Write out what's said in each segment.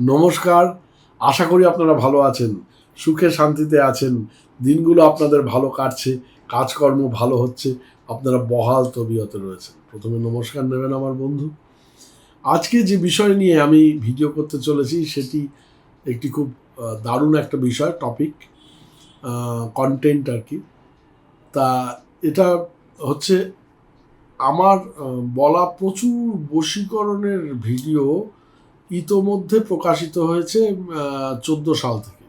নমস্কার আশা করি আপনারা ভালো আছেন সুখে শান্তিতে আছেন দিনগুলো আপনাদের ভালো কাটছে কাজকর্ম ভালো হচ্ছে আপনারা বহাল তবিয়তে রয়েছেন। প্রথমে নমস্কার নেবেন আমার বন্ধু। আজকে যে বিষয় নিয়ে আমি ভিডিও করতে চলেছি, সেটি একটি খুব দারুণ একটা বিষয় টপিক কন্টেন্ট আর কি। তা এটা হচ্ছে আমার বলা প্রচুর বশীকরণের ভিডিও ইতোমধ্যে প্রকাশিত হয়েছে চোদ্দ সাল থেকে।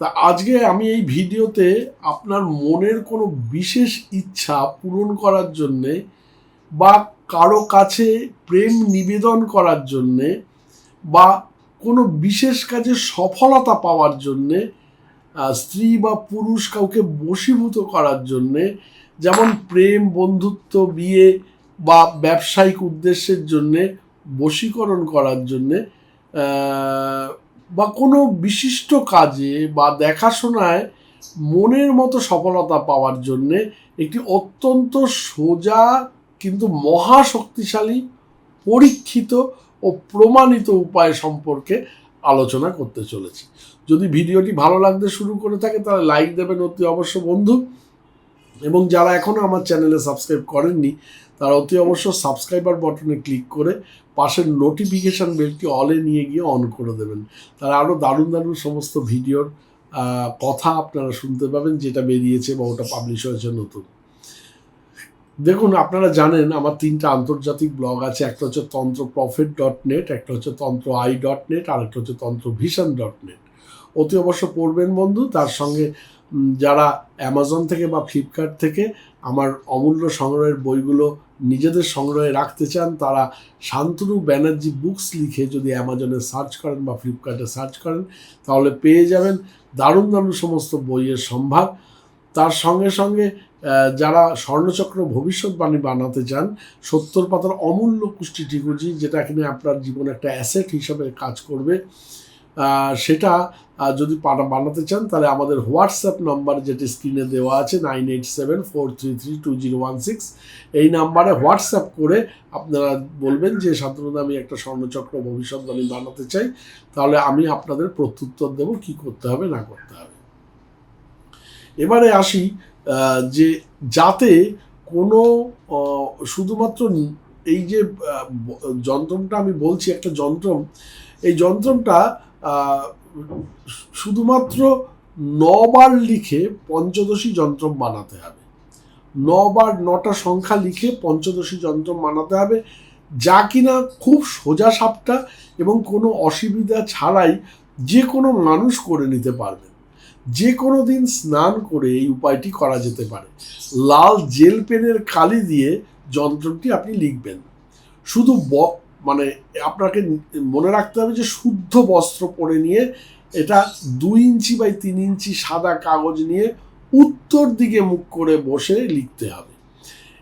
তা আজকে আমি এই ভিডিওতে আপনার মনের কোনো বিশেষ ইচ্ছা পূরণ করার জন্যে বা কারও কাছে প্রেম নিবেদন করার জন্যে বা কোনো বিশেষ কাজে সফলতা পাওয়ার জন্যে স্ত্রী বা পুরুষ কাউকে বশীভূত করার জন্যে, যেমন প্রেম, বন্ধুত্ব, বিয়ে বা ব্যবসায়িক উদ্দেশ্যের জন্যে, বশীকরণ করার জন্যে বা কোনো বিশিষ্ট কাজে বা দেখাশোনায় মনের মতো সফলতা পাওয়ার জন্যে একটি অত্যন্ত সোজা কিন্তু মহা শক্তিশালী পরীক্ষিত ও প্রমাণিত উপায় সম্পর্কে আলোচনা করতে চলেছি। যদি ভিডিওটি ভালো লাগতে শুরু করে থাকে, তাহলে লাইক দেবেন অতি অবশ্য বন্ধু। এবং যারা এখনও আমার চ্যানেলে সাবস্ক্রাইব করেননি, তারা অতি অবশ্য সাবস্ক্রাইবার বটনে ক্লিক করে পাশের নোটিফিকেশান বেলটি অলে নিয়ে গিয়ে অন করে দেবেন। তারা আরও দারুণ দারুণ সমস্ত ভিডিওর কথা আপনারা শুনতে পাবেন, যেটা বেরিয়েছে বা ওটা পাবলিশ হয়েছে নতুন। দেখুন, আপনারা জানেন, আমার তিনটা আন্তর্জাতিক ব্লগ আছে। একটা হচ্ছে তন্ত্র প্রফিট ডট নেট একটা হচ্ছে তন্ত্র আই ডট নেট আর একটা হচ্ছে তন্ত্র ভিশন ডট নেট অতি অবশ্য পড়বেন বন্ধু, তার সঙ্গে যারা অ্যামাজন থেকে বা ফ্লিপকার্ট থেকে আমার অমূল্য সংগ্রহের বইগুলো নিজেদের সংগ্রহে রাখতে চান, তারা শান্তনু ব্যানার্জি বুকস লিখে যদি অ্যামাজনে সার্চ করেন বা ফ্লিপকার্টে সার্চ করেন, তাহলে পেয়ে যাবেন দারুণ দারুণ সমস্ত বইয়ের সম্ভার। তার সঙ্গে সঙ্গে যারা স্বর্ণচক্র ভবিষ্যৎবাণী বানাতে চান, সত্তর পাতার অমূল্য কুষ্টি ঠিকুজি যেটা কিনা আপনার জীবনে একটা অ্যাসেট হিসাবে কাজ করবে সেটা যদি বানাতে চান, তাহলে আমাদের হোয়াটসঅ্যাপ নাম্বার যেটি স্ক্রিনে দেওয়া আছে nine eight seven four three three two zero one six এই নাম্বারে হোয়াটসঅ্যাপ করে আপনারা বলবেন যে সাধারণত আমি একটা স্বর্ণচক্র ভবিষ্যৎবাণী বানাতে চাই, তাহলে আমি আপনাদের প্রত্যুত্তর দেব কি করতে হবে, না করতে হবে। এবারে আসি যে যাতে কোনো শুধুমাত্র এই যে যন্ত্রটা আমি বলছি, একটা যন্ত্র এই যন্ত্রটা শুধুমাত্র নবার লিখে পঞ্চদশী যন্ত্র বানাতে হবে। নবার নটা সংখ্যা লিখে পঞ্চদশী যন্ত্র বানাতে হবে, যা কিনা খুব সোজা সাপটা এবং কোনো অসুবিধা ছাড়াই যে কোনো মানুষ করে নিতে পারবে। যে কোনো দিন স্নান করে এই উপায়টি করা যেতে পারে। লাল জেল পেনের কালি দিয়ে যন্ত্রটি আপনি লিখবেন। শুধু ব মানে আপনাকে মনে রাখতে হবে যে শুদ্ধ বস্ত্র পরে নিয়ে এটা দুই ইঞ্চি বাই তিন ইঞ্চি সাদা কাগজ নিয়ে উত্তর দিকে মুখ করে বসে লিখতে হবে।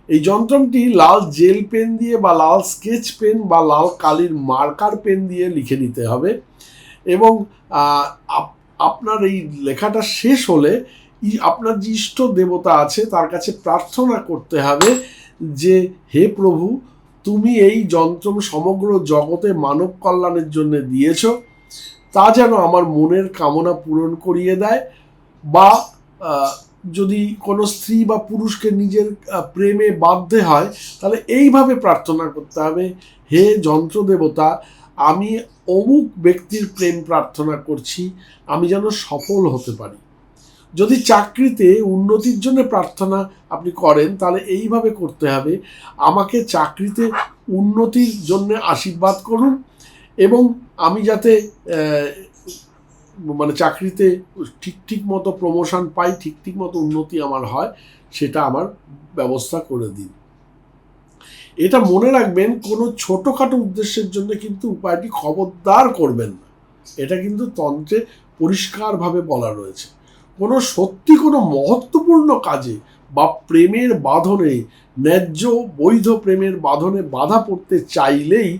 এই যন্ত্রটি লাল জেল পেন দিয়ে বা লাল স্কেচ পেন বা লাল কালির মার্কার পেন দিয়ে লিখে নিতে হবে। এবং আপনার এই লেখাটা শেষ হলে আপনার যে ইষ্ট দেবতা আছে, তার কাছে প্রার্থনা করতে হবে যে, হে প্রভু, তুমি এই যন্ত্র সমগ্র জগতে মানব কল্যাণের জন্য দিয়েছ। তা যেন আমার মনের কামনা পূরণ করিয়ে দেয়। বা যদি কোনো স্ত্রী বা পুরুষকে নিজের প্রেমে বাধ্য হয়, তাহলে এইভাবে প্রার্থনা করতে হবে, হে যন্ত্র দেবতা আমি অমুক ব্যক্তির প্রেম প্রার্থনা করছি, আমি যেন সফল হতে পারি। যদি চাকরিতে উন্নতির জন্য প্রার্থনা আপনি করেন, তাহলে এইভাবে করতে হবে, আমাকে চাকরিতে উন্নতির জন্য আশীর্বাদ করুন এবং আমি যাতে মানে চাকরিতে ঠিক ঠিক মতো প্রমোশন পাই, ঠিক ঠিক মতো উন্নতি আমার হয়, সেটা আমার ব্যবস্থা করে দিন। এটা মনে রাখবেন, কোনো ছোটোখাটো উদ্দেশ্যের জন্য কিন্তু উপায়টি খবরদার করবেন না। এটা কিন্তু তন্ত্রে পরিষ্কারভাবে বলা রয়েছে। কোনো সত্যি, কোনো মহত্বপূর্ণ কাজে বা প্রেমের বাঁধনে, ন্যায্য বৈধ প্রেমের বাঁধনে বাধা পড়তে চাইলেই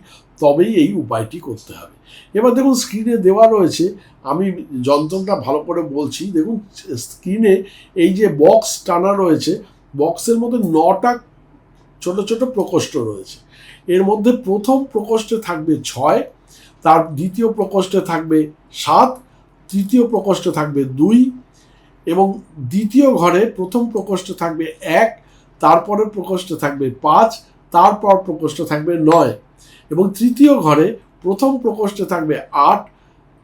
তবেই এই উপায়টি করতে হবে। এবার দেখুন, স্ক্রিনে দেওয়া রয়েছে, আমি যন্ত্রটা ভালো করে বলছি। দেখুন, স্ক্রিনে এই যে বক্স টানা রয়েছে, বক্সের মধ্যে নটা ছোট ছোট প্রকোষ্ঠ রয়েছে। এর মধ্যে প্রথম প্রকোষ্ঠে থাকবে ছয়, তার দ্বিতীয় প্রকোষ্ঠে থাকবে সাত, তৃতীয় প্রকোষ্ঠে থাকবে দুই এবং দ্বিতীয় ঘরে প্রথম প্রকোষ্ঠে থাকবে এক, তারপরের প্রকোষ্ঠে থাকবে পাঁচ, তারপর প্রকোষ্ঠে থাকবে নয় এবং তৃতীয় ঘরে প্রথম প্রকোষ্ঠে থাকবে আট,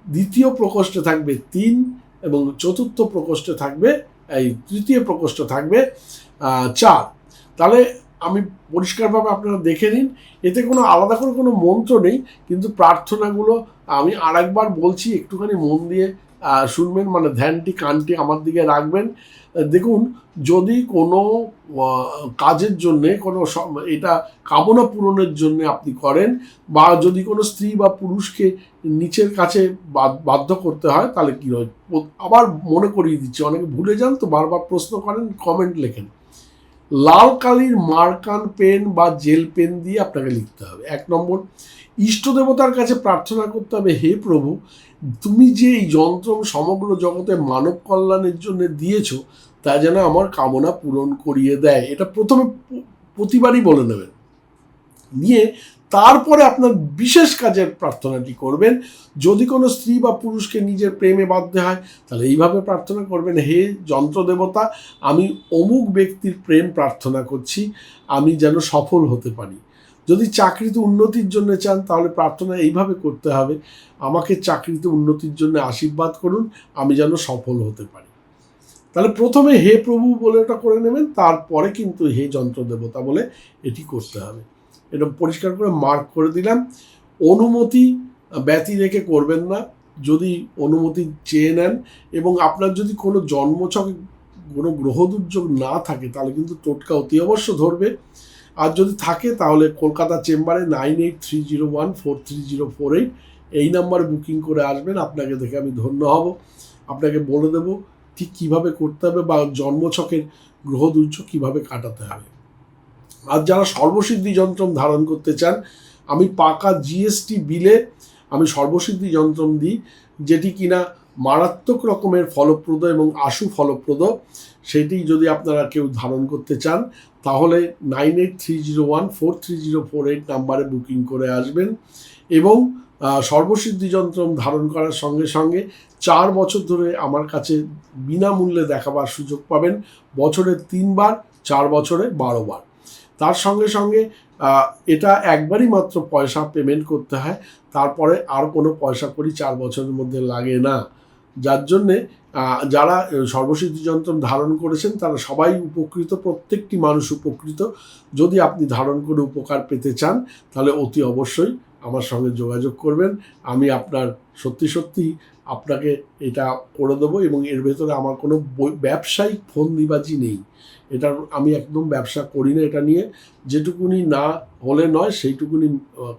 দ্বিতীয় প্রকোষ্ঠে থাকবে তিন এবং চতুর্থ প্রকোষ্ঠে থাকবে, এই তৃতীয় প্রকোষ্ঠ থাকবে চার। তাহলে আমি পরিষ্কারভাবে আপনারা দেখে নিন। এতে কোনো আলাদা করে কোনো মন্ত্র নেই, কিন্তু প্রার্থনাগুলো আমি আরেকবার বলছি, একটুখানি মন দিয়ে শুনবেন মানে ধ্যানটি, কানটি আমার দিকে রাখবেন। দেখুন, যদি কোনো কাজের জন্যে, কোনো এটা কামনা পূরণের জন্য আপনি করেন, বা যদি কোনো স্ত্রী বা পুরুষকে নিচের কাছে বাধ্য করতে হয়, তাহলে কী হয়? আবার মনে করিয়ে দিচ্ছি। অনেকে ভুলে যান তো বারবার প্রশ্ন করেন কমেন্ট লেখেন। লাল কালির মার্কান পেন বা জেল পেন দিয়ে আপনাকে লিখতে হবে। এক নম্বর, ইষ্ট দেবতার কাছে প্রার্থনা করতে হবে, হে প্রভু, তুমি যে এই যন্ত্র সমগ্র জগতে মানব কল্যাণের জন্য দিয়েছ, তা যেন আমার কামনা পূরণ করিয়ে দেয়। এটা প্রথমে প্রতিবারই বলে নেবেন। নিয়ে তারপরে আপনার বিশেষ কাজের প্রার্থনাটি করবেন। যদি কোনো স্ত্রী বা পুরুষকে নিজের প্রেমে বাধ্য হয়, তাহলে এইভাবে প্রার্থনা করবেন, হে যন্ত্র দেবতা আমি অমুক ব্যক্তির প্রেম প্রার্থনা করছি, আমি যেন সফল হতে পারি। যদি চাকরিতে উন্নতির জন্য চান, তাহলে প্রার্থনা এইভাবে করতে হবে, আমাকে চাকরিতে উন্নতির জন্য আশীর্বাদ করুন, আমি যেন সফল হতে পারি। তাহলে প্রথমে হে প্রভু বলে ওটা করে নেবেন, তারপরে কিন্তু হে যন্ত্র দেবতা বলে এটি করতে হবে। এটা পরিষ্কার করে মার্ক করে দিলাম। অনুমতি ব্যতি রেখে করবেন না, যদি অনুমতি চেয়ে নেন এবং আপনার যদি কোনো জন্মছকে কোনো গ্রহ দুর্যোগ না থাকে, তাহলে কিন্তু টোটকা অতি অবশ্য ধরবে। আর যদি থাকে, তাহলে কলকাতা চেম্বারে nine eight three zero one four three zero four eight এই নাম্বারে বুকিং করে আসবেন। আপনাকে দেখে আমি ধন্য হব। আপনাকে বলে দেবো ঠিক কীভাবে করতে হবে বা জন্মছকের গ্রহ দুর্যোগ কীভাবে কাটাতে হবে। আর যারা সর্বসিদ্ধি যন্ত্রম ধারণ করতে চান, আমি পাকা জিএসটি বিলে আমি সর্বসিদ্ধি যন্ত্রম দিই, যেটি কিনা মারাত্মক রকমের ফলপ্রদ এবং আশু ফলপ্রদ। সেটি যদি আপনারা কেউ ধারণ করতে চান, তাহলে nine eight three zero one four three zero four eight নাম্বারে বুকিং করে আসবেন এবং সর্বসিদ্ধি যন্ত্র ধারণ করার সঙ্গে সঙ্গে চার বছর ধরে আমার কাছে বিনামূল্যে দেখাবার সুযোগ পাবেন। বছরে তিনবার, চার বছরে বারো বার তার সঙ্গে সঙ্গে এটা একবারই মাত্র পয়সা পেমেন্ট করতে হয়, তারপরে আর কোনো পয়সা করি চার বছরের মধ্যে লাগে না। যার জন্যে যারা সর্বসিদ্ধি যন্ত্র ধারণ করেছেন, তারা সবাই উপকৃত, প্রত্যেকটি মানুষ উপকৃত। যদি আপনি ধারণ করে উপকার পেতে চান, তাহলে অতি অবশ্যই আমার সঙ্গে যোগাযোগ করবেন। আমি আপনার, সত্যি সত্যি আপনাকে এটা করে দেবো এবং এর ভেতরে আমার কোনো ব্যবসায়িক ফন্দিবাজি নেই। এটা আমি একদম ব্যবসা করি না এটা নিয়ে। যেটুকুনি না হলে নয়, সেইটুকুনি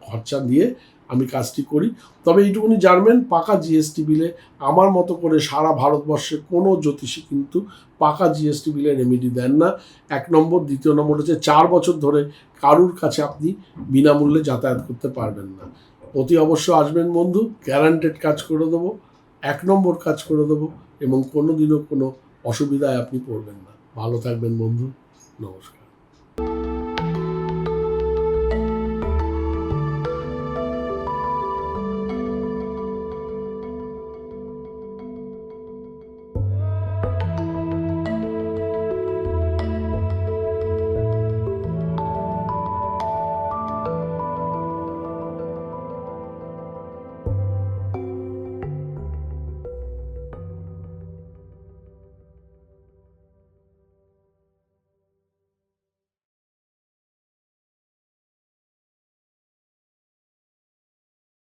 খরচা দিয়ে আমি কাজটি করি। তবে এইটুকুনি জানবেন, পাকা জিএসটি বিলে আমার মতো করে সারা ভারতবর্ষে কোনো জ্যোতিষী কিন্তু পাকা জিএসটি বিলে রেমেডি দেন না। এক নম্বর, দ্বিতীয় নম্বর হচ্ছে চার বছর ধরে কারুর কাছে আপনি বিনামূল্যে যাতায়াত করতে পারবেন না। অতি অবশ্য আসবেন বন্ধু গ্যারান্টেড কাজ করে দেবো, এক নম্বর কাজ করে দেবো এবং কোনো দিনও কোনো অসুবিধায় আপনি পড়বেন না। ভালো থাকবেন বন্ধু নমস্কার।